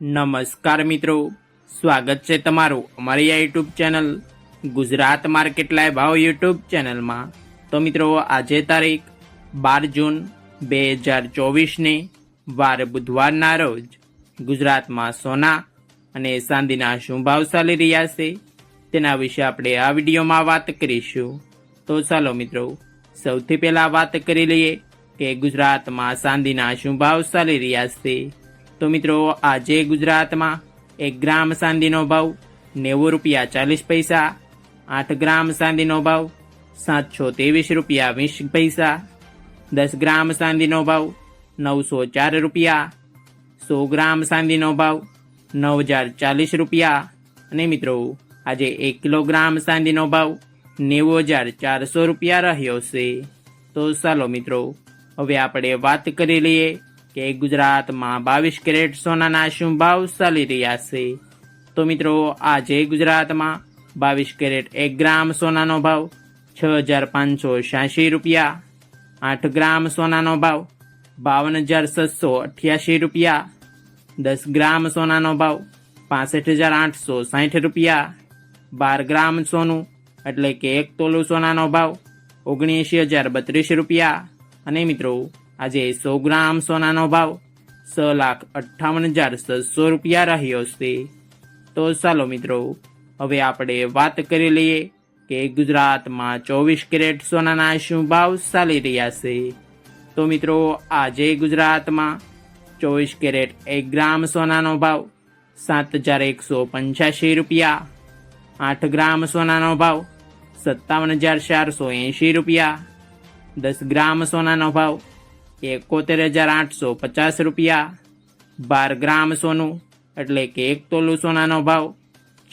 નમસ્કાર મિત્રો. સ્વાગત છે તમારું અમારી આ YouTube channel Gujarat market live ભાવ યુટ્યુબ ચેનલમાં. તો મિત્રો, આજે તારીખ બાર જૂન બે હજાર ચોવીસની વાર બુધવારના રોજ ગુજરાતમાં સોના અને ચાંદીના શું ભાવ ચાલી રહ્યા છે તેના વિશે આપણે આ વિડીયોમાં વાત કરીશું. તો ચાલો મિત્રો, સૌથી પહેલાં વાત કરી લઈએ કે ગુજરાતમાં ચાંદીના શું ભાવ ચાલી રહ્યા છે. તો મિત્રો, આજે ગુજરાતમાં એક ગ્રામ ચાંદીનો ભાવ નેવું રૂપિયા ચાલીસ પૈસા, આઠ ગ્રામ ચાંદીનો ભાવ સાતસો ત્રેવીસ રૂપિયા વીસ પૈસા, દસ ગ્રામ ચાંદીનો ભાવ નવસો ચાર રૂપિયા, સો ગ્રામ ચાંદીનો ભાવ નવ હજાર ચાલીસ રૂપિયા. અને મિત્રો, આજે એક કિલોગ્રામ ચાંદીનો ભાવ નેવું હજાર ચારસો રૂપિયા રહ્યો છે. તો ચાલો મિત્રો, હવે આપણે વાત કરી લઈએ કે ગુજરાતમાં બાવીસ કેરેટ સોનાના શું ભાવ ચાલી રહ્યા છે? તો મિત્રો, આજે ગુજરાતમાં બાવીસ કેરેટ એક ગ્રામ સોનાનો ભાવ છ હજાર પાંચસો છ્યાસી રૂપિયા, આઠ ગ્રામ સોનાનો ભાવ બાવન હજાર છસો અઠ્યાસી રૂપિયા, દસ ગ્રામ સોનાનો ભાવ પાસઠ હજાર આઠસો સાઠ રૂપિયા, બાર ગ્રામ સોનું એટલે કે એક તોલું સોનાનો ભાવ ઓગણએંશી હજાર બત્રીસ રૂપિયા. અને મિત્રો આજે સો ગ્રામ સોનાનો ભાવ છ લાખ અઠ્ઠાવન હજાર છસો રૂપિયા રહ્યો છે. તો ચાલો મિત્રો, હવે આપણે વાત કરી લઈએ કે ગુજરાતમાં ચોવીસ કેરેટ સોનાના શું ભાવ ચાલી રહ્યા છે. તો મિત્રો, આજે ગુજરાતમાં ચોવીસ કેરેટ એક ગ્રામ સોનાનો ભાવ સાત હજાર એકસો પંચ્યાસી રૂપિયા, આઠ ગ્રામ સોનાનો ભાવ સત્તાવન હજાર ચારસો એંશી રૂપિયા, દસ ગ્રામ સોનાનો ભાવ એકોતેર હજાર આઠસો પચાસ રૂપિયા. બાર ગ્રામ સોનું, એટલે કે એક તોલું સોનાનો ભાવ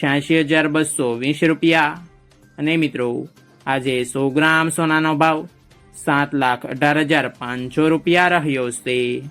છ્યાસી હજાર બસો વીસ રૂપિયા. અને મિત્રો, આજે સો ગ્રામ સોનાનો ભાવ સાત લાખ અઢાર હજાર પાંચસો રૂપિયા રહ્યો છે.